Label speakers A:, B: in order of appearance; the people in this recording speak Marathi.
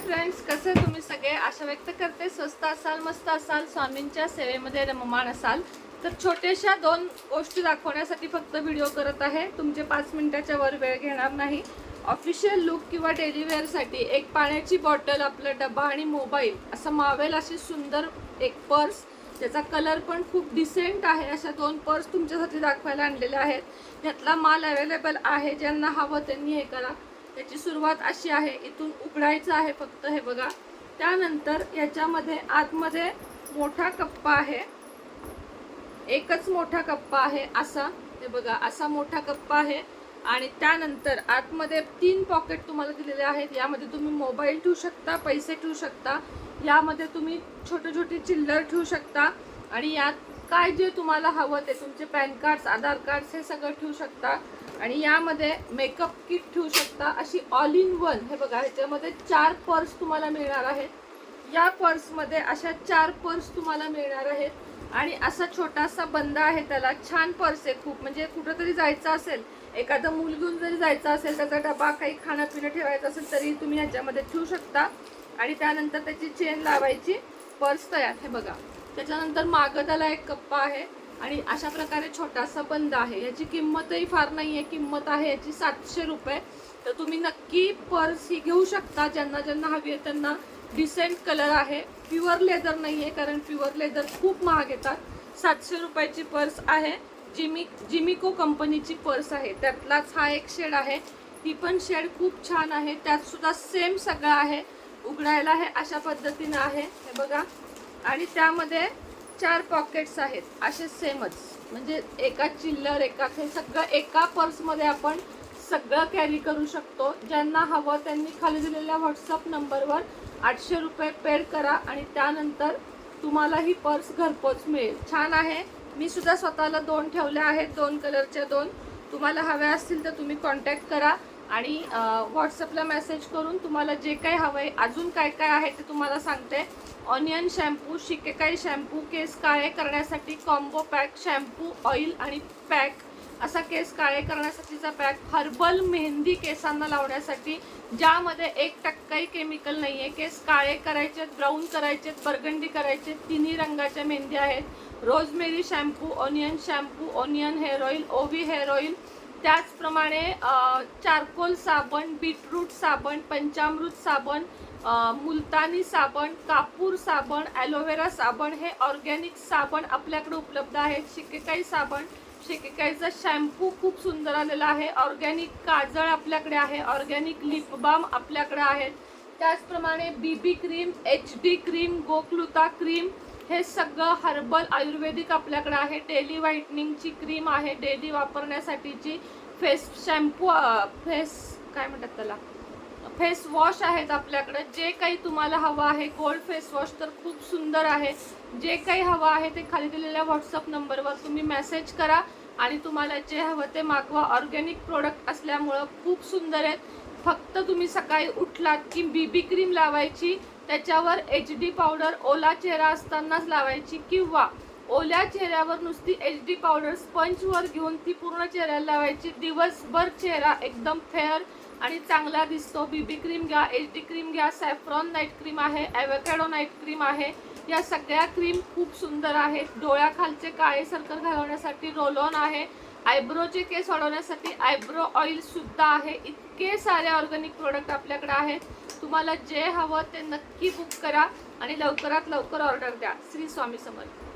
A: फ्रेंड्स कसे तुम्ही सगळे? आशा व्यक्त करते. स्वस्त असाल मस्त असाल स्वामींच्या सेवेमध्ये रममाण असाल. तर छोट्याशा दोन गोष्टी दाखवण्यासाठी फक्त व्हिडिओ करत आहे. तुमचे पाच मिनिटाच्या वर वेळ घेणार नाही. ऑफिशियल लुक किंवा डेली वेअरसाठी एक पाण्याची बॉटल आपला डबा आणि मोबाईल असं मावेल अशी सुंदर एक पर्स. त्याचा कलर पण खूप डिसेंट आहे. अशा दोन पर्स तुमच्यासाठी दाखवायला आणलेल्या आहेत. यातला माल अवेलेबल आहे. ज्यांना हवं त्यांनी हे करा. त्याची सुरुवात अशी आहे इथून उघडायचं आहे फक्त हे बघा. त्यानंतर याच्यामध्ये आतमध्ये मोठा कप्पा आहे. एकच मोठा कप्पा आहे असा. हे बघा असा मोठा कप्पा आहे. आणि त्यानंतर आतमध्ये तीन पॉकेट तुम्हाला दिलेले आहेत. यामध्ये तुम्ही मोबाईल ठेवू शकता पैसे ठेवू शकता. यामध्ये तुम्ही छोटे छोटे चिल्लर ठेवू शकता. आणि यात काय जे तुम्हाला हवं ते तुमचे पॅन कार्ड्स आधार कार्ड्स हे सगळं ठेवू शकता. आणि यामध्ये मेकअप किट ठेवू शकता अशी ऑल इन वन हे बघा ह्याच्यामध्ये चार पर्स तुम्हाला मिळणार आहेत. या पर्समध्ये अशा चार पर्स तुम्हाला मिळणार आहेत. आणि असा छोटासा बंद आहे त्याला छान पर्स आहे खूप. म्हणजे कुठंतरी जायचं असेल एखादं मूल घेऊन जरी जायचं असेल त्याचा डबा काही खाणं पिणं ठेवायचं असेल तरी तुम्ही ह्याच्यामध्ये ठेवू शकता. आणि त्यानंतर त्याची चेन लावायची पर्स तयार. हे बघा त्याच्यानंतर मागं त्याला एक कप्पा आहे. आणि अशा प्रकारे छोटासा बंद आहे. याची किंमतही फार नाही आहे किंमत आहे याची सातशे रुपये. तर तुम्ही नक्की पर्स ही घेऊ शकता. ज्यांना ज्यांना हवी आहे त्यांना डिसेंट कलर आहे. प्युअर लेदर नाही आहे कारण प्युअर लेदर खूप महाग येतात. सातशे रुपयाची पर्स आहे. जिमी जिमिको कंपनीची पर्स आहे. त्यातलाच हा एक शेड आहे. ती पण शेड खूप छान आहे. त्यातसुद्धा सेम सगळं आहे. उघडायला हे अशा पद्धतीनं आहे. हे बघा. आणि त्यामध्ये चार पॉकेट्स आहेत असे सेमच म्हणजे एका चिल्लर एका हे सगळं एका पर्समध्ये आपण सगळं कॅरी करू शकतो. ज्यांना हवं त्यांनी खाली दिलेल्या व्हॉट्सअप नंबरवर आठशे रुपये पेड करा आणि त्यानंतर तुम्हाला ही पर्स घरपोच मिळेल. छान आहे. मी सुद्धा स्वतःला दोन ठेवल्या आहेत दोन कलरच्या दोन. तुम्हाला हव्या असतील तर तुम्ही कॉन्टॅक्ट करा. आणि व्हॉट्सअपला मेसेज करून तुम्हाला जे काही हवं आहे अजून काय काय आहे ते तुम्हाला सांगते. ऑनियन शॅम्पू शिकेकाई शॅम्पू केस काळे करण्यासाठी कॉम्बो पॅक शॅम्पू ऑइल आणि पॅक असा केस काळे करण्यासाठीचा पॅक हर्बल मेहंदी केसांना लावण्यासाठी ज्यामध्ये एक टक्काही केमिकल नाही आहे केस काळे करायचे ब्राऊन करायचे बर्गंडी करायचे तिन्ही रंगाच्या मेहंदी आहेत. Rosemary shampoo onion shampoo onion hair oil ओवी हेअर ऑइल त्याचप्रमाणे चारकोल साबण बीटरूट साबण पंचामृत साबण मुलतानी साबण कापूर साबण ॲलोवेरा साबण हे ऑर्गॅनिक साबण आपल्याकडे उपलब्ध आहेत. शिकेकाई साबण शिकेकाईचा शॅम्पू खूप सुंदर आलेला आहे. ऑर्गॅनिक काजळ आपल्याकडे आहे. ऑर्गॅनिक लिप बाम आपल्याकडे आहेत. त्याचप्रमाणे B B cream H D cream गोकलुता cream हे सगळं हर्बल आयुर्वेदिक आपल्याकडे आहे. डेली व्हाईटनिंगची क्रीम आहे. डेली वापरण्यासाठीची फेस शॅम्पू फेस काय म्हणतात त्याला? फेस वॉश आहेत आपल्याकडे. जे काही तुम्हाला हवं आहे गोल्ड फेस वॉश तर खूप सुंदर आहे. जे काही हवं आहे ते खाली दिलेल्या व्हॉट्सअप नंबरवर तुम्ही मेसेज करा आणि तुम्हाला जे हवं ते मागवा. ऑर्गॅनिक प्रोडक्ट असल्यामुळं खूप सुंदर आहेत. फक्त तुम्ही सकाळी उठलात की बीबी क्रीम लावायची त्याच्यावर एच डी पावडर ओला चेहरा असतानाच लावायची किंवा ओल्या चेहऱ्यावर नुसती एच डी पावडर स्पंजवर घेऊन ती पूर्ण चेहऱ्याला लावायची. दिवसभर चेहरा एकदम फेअर आणि चांगला दिसतो. बीबी क्रीम घ्या एच डी क्रीम घ्या सॅफ्रॉन नाईट क्रीम आहे ॲव्हॅकॅडो नाईट क्रीम आहे. या सगळ्या क्रीम खूप सुंदर आहेत. डोळ्याखालचे काळे सर्कल घालवण्यासाठी रोल ऑन आहे. आयब्रोचे केस वाढवण्यासाठी आयब्रो ऑइल सुद्धा आहे. इतके सारे ऑर्गॅनिक प्रोडक्ट आपल्याकडे आहेत तुम्हाला जे हवं ते नक्की बुक करा आणि लवकरात लवकर ऑर्डर द्या. श्री स्वामी समर्थ.